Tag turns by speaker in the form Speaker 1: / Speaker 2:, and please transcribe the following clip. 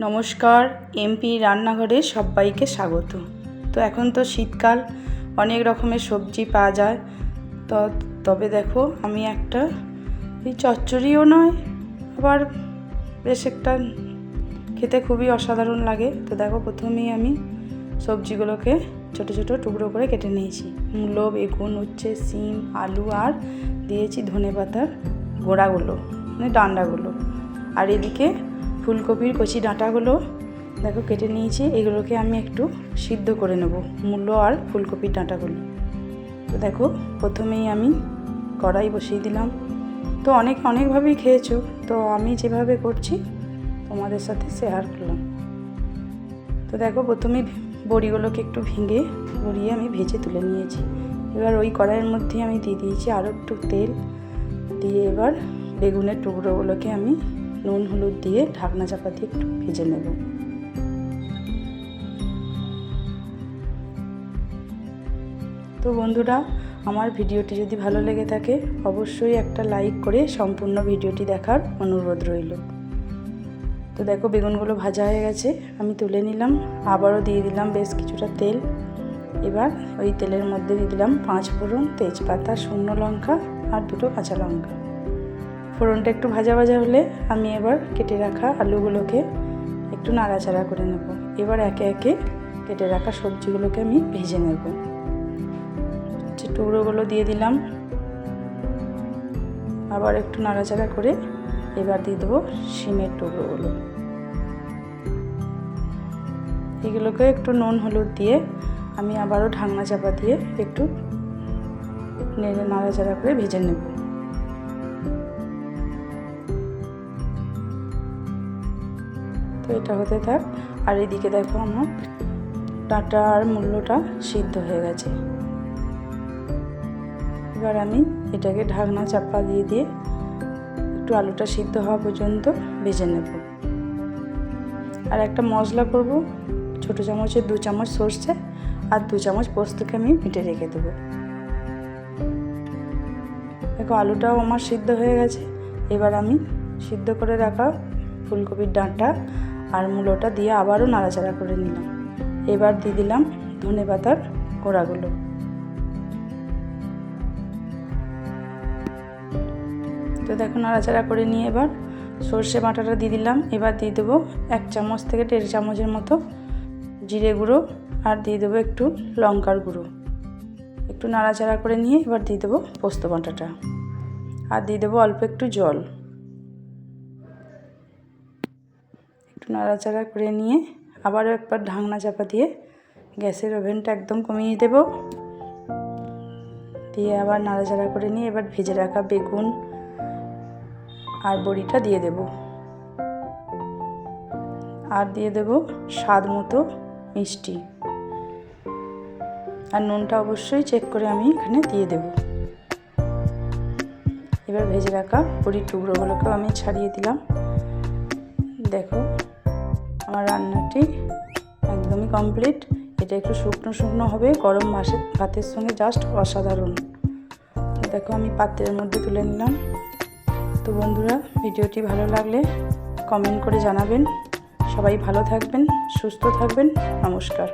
Speaker 1: নমস্কার, এমপি রান্নাঘরে সবাইকে স্বাগত। তো এখন তো শীতকাল, অনেক রকমের সবজি পাওয়া যায়। তো তবে দেখো, আমি একটা, এই চচ্চড়িও নয়, আবার বেশ একটা খেতে খুবই অসাধারণ লাগে। তো দেখো, প্রথমেই আমি সবজিগুলোকে ছোট ছোট টুকরো করে কেটে নিয়েছি। মূলো, বেগুন, উচ্ছে, সিম, আলু, আর দিয়েছি ধনে পাতার গোড়াগুলো মানে ডান্ডাগুলো। আর এদিকে ফুলকপির কচি ডাঁটাগুলো দেখো কেটে নিয়েছি, এগুলোকে আমি একটু সিদ্ধ করে নেব মূলো আর ফুলকপির ডাঁটাগুলো। তো দেখো, প্রথমেই আমি কড়াই বসিয়ে দিলাম। তো অনেক, অনেকভাবেই খেয়েছো, তো আমি যেভাবে করছি তোমাদের সাথে শেয়ার করলাম। তো দেখো, প্রথমে বড়িগুলোকে একটু ভেঙে গড়িয়ে আমি ভেজে তুলে নিয়েছি। এবার ওই কড়াইয়ের মধ্যে আমি দিয়ে দিয়েছি আরও একটু তেল, দিয়ে এবার বেগুনের টুকরোগুলোকে আমি নুন, হলুদ দিয়ে ঢাকনা চাপা দিয়ে একটু ভেজে নেব। তো বন্ধুরা, আমার ভিডিওটি যদি ভালো লেগে থাকে, অবশ্যই একটা লাইক করে সম্পূর্ণ ভিডিওটি দেখার অনুরোধ রইল। তো দেখো, বেগুনগুলো ভাজা হয়ে গেছে, আমি তুলে নিলাম, আবারও দিয়ে দিলাম বেশ কিছুটা তেল। এবার ওই তেলের মধ্যে দিয়ে দিলাম পাঁচ ফোড়ন তেজপাতা, শুকনো লঙ্কা আর দুটো কাঁচা লঙ্কা। ফোড়নটা একটু ভাজা ভাজা হলে আমি এবার কেটে রাখা আলুগুলোকে একটু নাড়াচাড়া করে নেব। এবার একে একে কেটে রাখা সবজিগুলোকে আমি ভেজে নেব। যে টুকরোগুলো দিয়ে দিলাম, আবার একটু নাড়াচাড়া করে এবার দিয়ে দেবো শিমের টুকরোগুলো। এগুলোকে একটু নুন হলুদ দিয়ে আমি আবারও ঢাকনা চাপা দিয়ে একটু নেড়ে নাড়াচাড়া করে ভেজে নেব। এটা হতে থাক। আর এদিকে দেখো আমার ডাঁটা আর মূল্যটা সিদ্ধ হয়ে গেছে। এবার আমি এটাকে ঢাকনা চাপা দিয়ে দিয়ে একটু আলুটা সিদ্ধ হওয়া পর্যন্ত ভেজে নেব। আর একটা মশলা করব, ছোটো চামচের দু চামচ সর্ষে আর দু চামচ পোস্তকে আমি মিটে রেখে দেবো। দেখো আলুটাও আমার সিদ্ধ হয়ে গেছে। এবার আমি সিদ্ধ করে রাখা ফুলকপির ডাঁটা আর মূলোটা দিয়ে আবারও নাড়াচাড়া করে নিলাম। এবার দিয়ে দিলাম ধনে পাতার গোড়াগুলো। তো দেখো নাড়াচাড়া করে নিয়ে এবার সর্ষে বাটাটা দিয়ে দিলাম। এবার দিয়ে দেবো এক চামচ থেকে দেড় চামচের মতো জিরে গুঁড়ো আর দিয়ে দেবো একটু লঙ্কার গুঁড়ো। একটু নাড়াচাড়া করে নিয়ে এবার দিয়ে দেবো পোস্ত বাটাটা। আর দিয়ে দেবো অল্প একটু জল। নাড়াচাড়া করে নিয়ে আবারও একবার ঢাকনা চাপা দিয়ে গ্যাসের ওভেনটা একদম কমিয়ে দেব। দিয়ে আবার নাড়াচাড়া করে নিয়ে এবার ভেজে রাখা বেগুন আর বড়িটা দিয়ে দেব। আর দিয়ে দেব স্বাদ মতো মিষ্টি। আর নুনটা অবশ্যই চেক করে আমি এখানে দিয়ে দেব। এবার ভেজে রাখা বড়ির টুকরোগুলোকেও আমি ছাড়িয়ে দিলাম। দেখো আমার রান্নাটি একদমই কমপ্লিট এটা একটু শুকনো শুকনো হবে, গরম মাসের ভাতের সঙ্গে জাস্ট অসাধারণ। দেখো আমি পাত্রের মধ্যে তুলে নিলাম। তো বন্ধুরা, ভিডিওটি ভালো লাগলে কমেন্ট করে জানাবেন। সবাই ভালো থাকবেন, সুস্থ থাকবেন, নমস্কার।